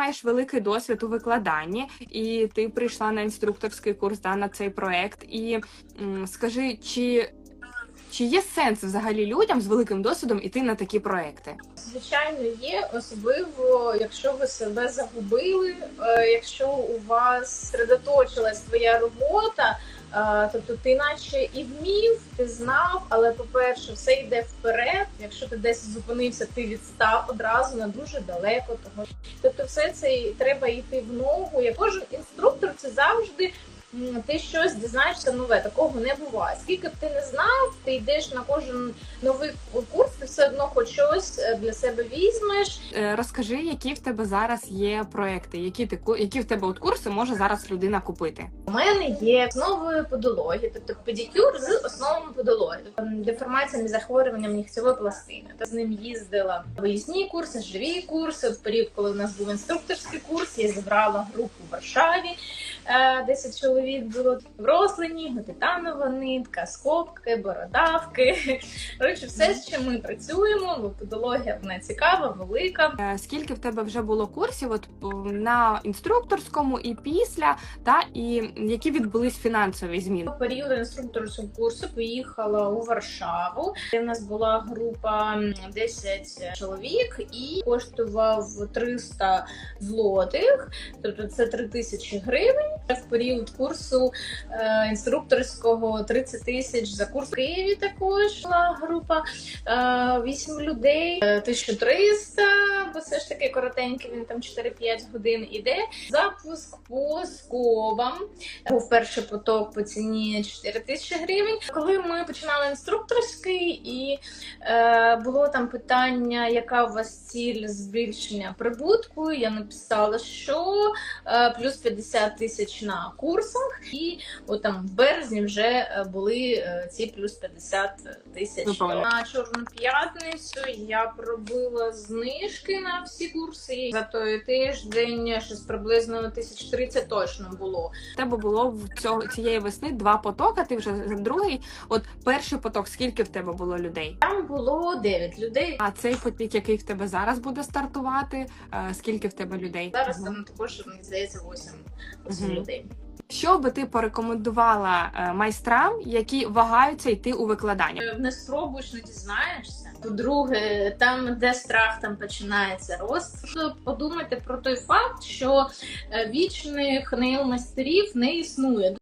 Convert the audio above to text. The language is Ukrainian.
маєш великий досвід у викладанні, і ти прийшла на інструкторський курс да, на цей проект. І скажи, чи, чи є сенс взагалі людям з великим досвідом іти на такі проекти? Звичайно, є, особливо, якщо ви себе загубили, е, якщо у вас средоточилась твоя робота, тобто ти наче і вмів, ти знав, але по-перше, все йде вперед. Якщо ти десь зупинився, ти відстав одразу на дуже далеко того. Тобто, все це треба йти в ногу. Як кожен інструктор, це завжди. Ти щось дізнаєшся нове, такого не буває. Скільки б ти не знав, ти йдеш на кожен новий курс, все одно хоч щось е, для себе візьмеш. Е, Розкажи, які в тебе зараз є проекти, які ти які в тебе от курси може зараз людина купити? У мене є основи подології, тобто педикюр з основами подології, тобто деформаціями захворюванням нігтєвої пластини. Та з ним їздила виїзні курси, живі курси. В період, коли у нас був інструкторський курс, я зібрала групу в Варшаві. Е, 10 чоловік було рослині, титанова нитка, скобки, бородавки. Коротше, все, з чим ми працюємо, бо подологія вона цікава, велика. Е, Скільки в тебе вже було курсів от на інструкторському і після, та і які відбулись фінансові зміни? Період інструкторського курсу поїхала у Варшаву. Де в нас була група м, 10 чоловік і коштував 300 злотих, тобто це 3000 гривень. В період курсу е, інструкторського 30 тисяч за курс в Києві. Також була група е, 8 людей, е, 1300, бо все ж таки коротенький. Він там 4-5 годин іде. Запуск по скобам. Був перший поток по ціні 4 тисячі гривень. Коли ми починали інструкторський, і е, було там питання, яка у вас ціль збільшення прибутку. Я написала, що е, плюс 50 тисяч на курсах, і от там в березні вже е, були е, ці плюс 50 тисяч. На чорну п'ятницю я пробила знижки на всі курси. За той тиждень щось приблизно 1030 точно було. Тебе було в цього цієї весни два потоки. Ти вже другий. От перший поток, скільки в тебе було людей? Там було 9 людей. А цей потік, який в тебе зараз буде стартувати, е, скільки в тебе людей? Зараз там також мені здається 8, 8 людей. Що би ти порекомендувала е, майстрам, які вагаються йти у викладання? Е, Не спробуєш, не дізнаєшся. По-друге, там, де страх, там починається рост. Тобто Подумайте про той факт, що е, вічних нейл-майстерів не існує.